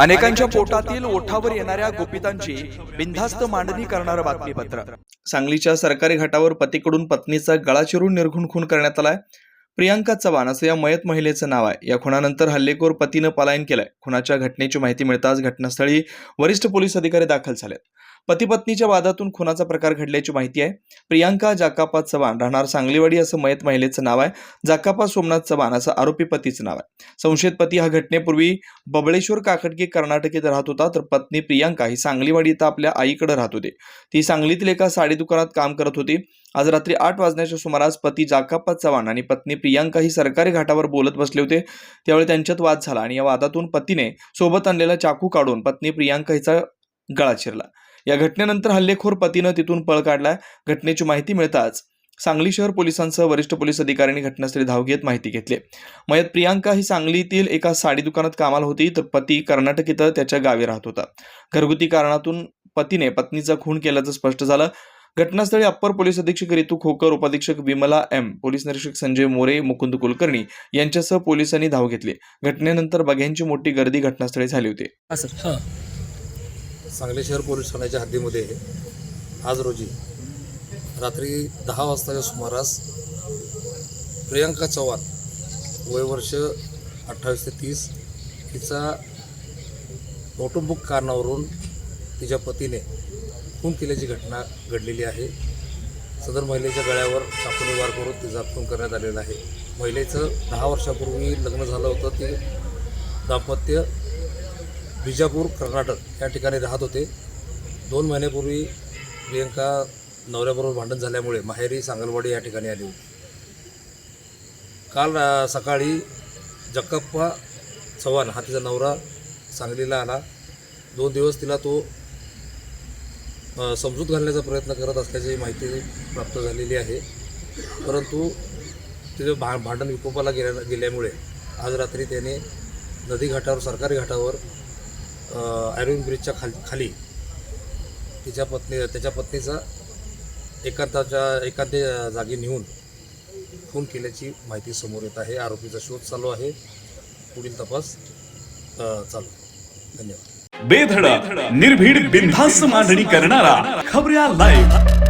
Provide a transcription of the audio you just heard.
अनेकांच्या पोटातील ओठावर येणाऱ्या गोपितांची बिनधास्त मांडणी करणारं बातमीपत्र. सांगलीच्या सरकारी घाटावर पतीकडून पत्नीचा गळा चिरून निर्घुण खून करण्यात आलाय. प्रियांका चव्हाण असं या मयत महिलेचं नाव आहे. या खुनानंतर हल्लेखोर पतीनं पलायन केलंय. खुनाच्या घटनेची माहिती मिळताच घटनास्थळी वरिष्ठ पोलीस अधिकारी दाखल झालेत. पतीपत्नीच्या वादातून खुनाचा प्रकार घडल्याची माहिती आहे. प्रियांका जाकापा चव्हाण राहणार सांगलीवाडी असं मयत महिलेचं नाव आहे. जाकापा सोमनाथ चव्हाण असं आरोपी पतीचं नाव आहे. संशयित पती हा घटनेपूर्वी बबळेश्वर काकडकी कर्नाटक येथे राहत होता तर पत्नी प्रियांका ही सांगलीवाडी इथं आपल्या आईकडे राहत होते. ती सांगलीतील एका साडी दुकानात काम करत होती. आज रात्री आठ वाजण्याच्या सुमारास पती जाकाप्पा चव्हाण आणि पत्नी प्रियांका ही सरकारी घाटावर बोलत बसले होते. त्यावेळी त्यांच्यात वाद झाला आणि या वादातून पतीने सोबत आणलेला चाकू काढून पत्नी प्रियांका हिचा गळा चिरला. या घटनेनंतर हल्लेखोर पतीनं तिथून पळ काढलाय. घटनेची माहिती मिळताच सांगली शहर पोलिसांसह वरिष्ठ पोलीस अधिकाऱ्यांनी घटनास्थळी धाव घेत माहिती घेतली. मयत प्रियांका ही सांगलीतील एका साडी दुकानात कामाला होती. तर पती कर्नाटक इथं त्याच्या गावी राहत होता. घरगुती कारणातून पतीने पत्नीचा खून केल्याचं स्पष्ट झालं. घटनास्थळी अप्पर पोलीस अधीक्षक रितू खोकर उपाधीक्षक विमला एम पोलीस निरीक्षक संजय मोरे मुकुंद कुलकर्णी यांच्यासह पोलिसांनी धाव घेतली. घटनेनंतर बघ्यांची मोठी गर्दी घटनास्थळी झाली होती. सर. सांगली शहर पोलीस ठाण्याच्या हद्दीमध्ये आज रोजी रात्री दहा वाजताच्या सुमारास प्रियांका चव्हाण वय वर्ष अठ्ठावीस ते तीस तिचा कौटुंबिक कारणावरून तिच्या पतीने खून केल्याची घटना घडलेली आहे. सदर महिलेच्या गळ्यावर चाकूने वार करून तिचा खून करण्यात आलेला आहे. महिलेचं दहा वर्षापूर्वी लग्न झालं होतं. ते दाम्पत्य विजापूर कर्नाटक या ठिकाणी राहत होते. दोन महिन्यापूर्वी प्रियंका नवऱ्याबरोबर भांडण झाल्यामुळे माहेरी सांगलवाडी या ठिकाणी आली होती. काल सकाळी जक्कप्पा चव्हाण हा तिचा नवरा सांगलीला आला. दोन दिवस तिला तो समजूत घालण्याचा प्रयत्न करत असल्याची माहिती प्राप्त झालेली आहे. परंतु तिचं भा भांडण विकोपाला गेल्या गेल्यामुळे आज रात्री त्याने नदी घाटावर सरकारी घाटावर आयर्विन ब्रिजच्या खाली खाली. तिच्या पत्नी त्याच्या पत्नीचा एकांताच्या एकांत जागी नेऊन खून केल्याची माहिती समोर येत आहे. आरोपीचा शोध चालू आहे. पुढील तपास चालू. धन्यवाद. बेधडक निर्भीड बिनधास्त मांडणी करणारा खबऱ्या लाईव्ह